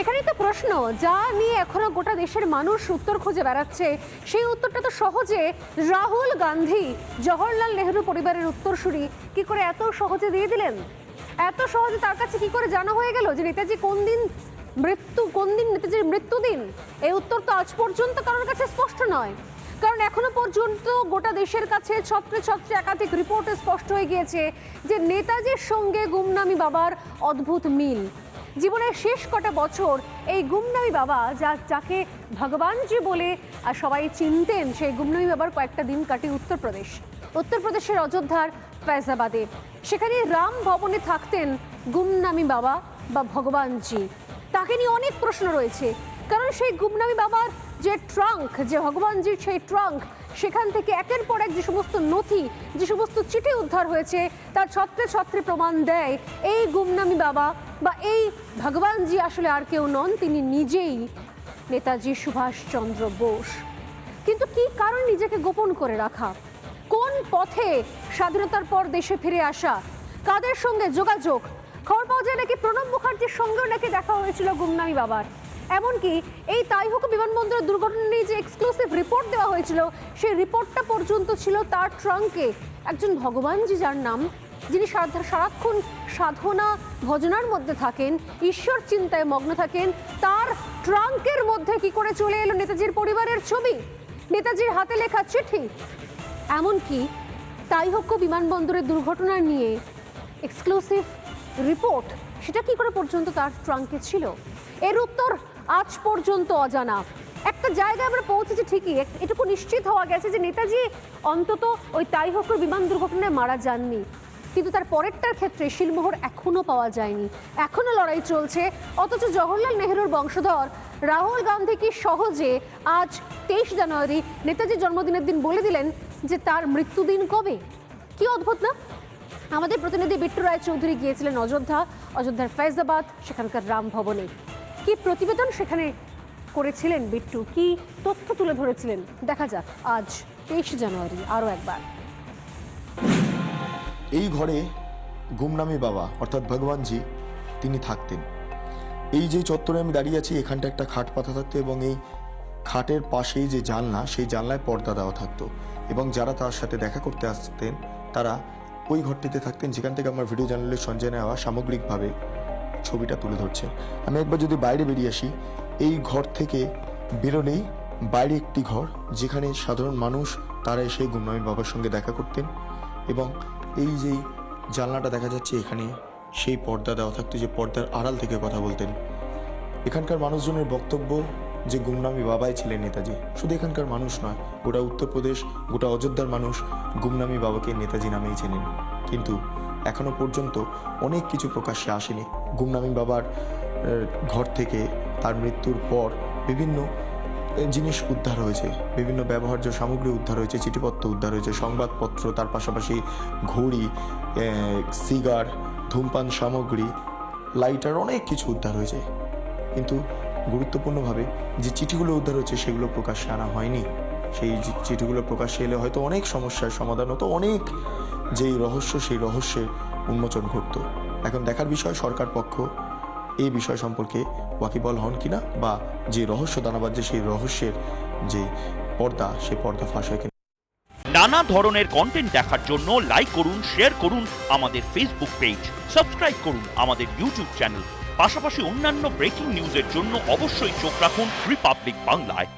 এখানেই তো প্রশ্ন, যা নিয়ে এখনও গোটা দেশের মানুষ উত্তর খুঁজে বেড়াচ্ছে, সেই উত্তরটা তো সহজে রাহুল গান্ধী, জওহরলাল নেহরু পরিবারের উত্তরসূরি, কি করে এত সহজে দিয়ে দিলেন? এত সহজে তার কাছে কি করে জানা হয়ে গেল যে নেতাজি কোন দিন মৃত্যু, কোন দিন নেতাজির মৃত্যুদিন? এই উত্তর তো আজ পর্যন্ত কারোর কাছে স্পষ্ট নয়। কারণ এখনও পর্যন্ত গোটা দেশের কাছে ছত্রে ছত্রে একাধিক রিপোর্টে স্পষ্ট হয়ে গিয়েছে যে নেতাজির সঙ্গে গুমনামি বাবার অদ্ভুত মিল। জীবনের শেষ কটা বছর এই গুমনামি বাবা, যা যাকে ভগবানজি বলে সবাই চিনতেন, সেই গুমনামি বাবার কয়েকটা দিন কাটে উত্তরপ্রদেশ। উত্তরপ্রদেশের অযোধ্যার ফৈজাবাদে সেখানে রাম ভবনে থাকতেন গুমনামি বাবা বা ভগবানজি। তাকে নিয়ে অনেক প্রশ্ন রয়েছে, কারণ সেই গুমনামি বাবার যে ট্রাঙ্ক, যে ভগবানজির সেই ট্রাঙ্ক, সেখান থেকে একের পর এক যে সমস্ত নথি, যে সমস্ত চিঠি উদ্ধার হয়েছে, তার ছত্রে ছত্রে প্রমাণ দেয় এই গুমনামি বাবা বা এই ভগবানজি আসলে আর কেউ নন, তিনি নিজেই নেতাজি সুভাষচন্দ্র বোস। কিন্তু কি কারণ নিজেকে গোপন করে রাখা? কোন পথে স্বাধীনতার পর দেশে ফিরে আসা? কাদের সঙ্গে যোগাযোগ? খবর পাওয়া যায় নাকি প্রণব মুখার্জির সঙ্গেও নাকি দেখা হয়েছিল গুমনামি বাবার? এমনকি এই তাইহুক বিমানবন্দরের দুর্ঘটনা নিয়ে যে এক্সক্লুসিভ রিপোর্ট দেওয়া হয়েছিল, সেই রিপোর্টটা পর্যন্ত ছিল তার ট্রাঙ্কে একজন ভগবানজি যার নাম যিনি সারাক্ষণ সাধনা ভজনার মধ্যে থাকেন, ঈশ্বর চিন্তায় মগ্ন থাকেন, তার ট্রাঙ্কের মধ্যে কি করে চলে এলো নেতাজির পরিবারের ছবি? নেতাজির হাতে লেখা চিঠি। এমনকি তাইহক্য বিমানবন্দরের দুর্ঘটনা নিয়ে এক্সক্লুসিভ রিপোর্ট, সেটা কি করে পর্যন্ত তার ট্রাঙ্কে ছিল? এর উত্তর আজ পর্যন্ত অজানা। একটা জায়গায় আমরা পৌঁছেছি ঠিকই, এটুকু নিশ্চিত হওয়া গেছে যে নেতাজি অন্তত ওই তাইহক্যর বিমান দুর্ঘটনায় মারা যাননি। কিন্তু তার পরেরটার ক্ষেত্রে শিলমোহর এখনও পাওয়া যায়নি। এখনও লড়াই চলছে। অথচ জওহরলাল নেহরুর বংশধর রাহুল গান্ধী কি সহজে আজ তেইশ জানুয়ারি নেতাজির জন্মদিনের দিন বলে দিলেন যে তার মৃত্যুদিন কবে? কি অদ্ভুত না? আমাদের প্রতিনিধি বিট্টু রায় চৌধুরী গিয়েছিলেন অযোধ্যা, অযোধ্যার ফৈজাবাদ সেখানকার রাম ভবনে। কি প্রতিবেদন সেখানে করেছিলেন বিট্টু? কি তথ্য তুলে ধরেছিলেন? দেখা যাক আজ তেইশ জানুয়ারি, আরও একবার। এই ঘরে গুমনামি বাবা, অর্থাৎ ভগবানজি, তিনি থাকতেন। এই যে চত্বরে আমি দাঁড়িয়ে আছি, এখানটা একটা খাট পাতা থাকতো এবং এই খাটের পাশেই যে জানলা, সেই জানলায় পর্দা দেওয়া থাকতো। এবং যারা তার সাথে দেখা করতে আসতেন, তারা ওই ঘরটিতে থাকতেন, যেখান থেকে আমার ভিডিও চ্যানেলের সঞ্জয় নেওয়া সামগ্রিকভাবে ছবিটা তুলে ধরছে আমি একবার যদি বাইরে বেরিয়ে আসি, এই ঘর থেকে বেরোলেই বাইরে একটি ঘর, যেখানে সাধারণ মানুষ, তারা এসে গুমনামি বাবার সঙ্গে দেখা করতেন এবং এই যে জানলাটা দেখা যাচ্ছে এখানে, সেই পর্দা দেওয়া থাকতো, যে পর্দার আড়াল থেকে কথা বলতেন। এখানকার মানুষজনের বক্তব্য, যে গুমনামি বাবাই ছিলেন নেতাজি, শুধু এখানকার মানুষ নয়, গোটা উত্তরপ্রদেশ, গোটা অযোধ্যার মানুষ গুমনামি বাবাকে নেতাজি নামেই চেনেন। কিন্তু এখনও পর্যন্ত অনেক কিছু প্রকাশ্যে আসেনি। গুমনামি বাবার ঘর থেকে তার মৃত্যুর পর বিভিন্ন জিনিস উদ্ধার হয়েছে। বিভিন্ন ব্যবহার্য সামগ্রী উদ্ধার হয়েছে, চিঠিপত্র উদ্ধার হয়েছে, সংবাদপত্র, তার পাশাপাশি ঘড়ি সিগার, ধূমপান সামগ্রী, লাইটার, অনেক কিছু উদ্ধার হয়েছে। কিন্তু গুরুত্বপূর্ণভাবে যে চিঠিগুলো উদ্ধার হয়েছে, সেগুলো প্রকাশ্যে আনা হয়নি। সেই চিঠিগুলো প্রকাশ্যে এলে হয়তো অনেক সমস্যার সমাধান হতো, অনেক যেই রহস্য, সেই রহস্যের উন্মোচন ঘটত। এখন দেখার বিষয়, সরকার পক্ষ এই বিষয় সম্পর্কে ওয়াকিবল হন কিনা বা যে রহস্য দানাবাজ্যে সেই রহস্যের যে পর্দা, সে পর্দা ফাঁস হয় কিনা। নানা ধরনের কন্টেন্ট দেখার জন্য লাইক করুন শেয়ার করুন আমাদের ফেসবুক পেজ সাবস্ক্রাইব করুন আমাদের ইউটিউব চ্যানেল পাশাপাশি অন্যান্য ব্রেকিং নিউজের জন্য অবশ্যই চোখ রাখুন রিপাবলিক বাংলায়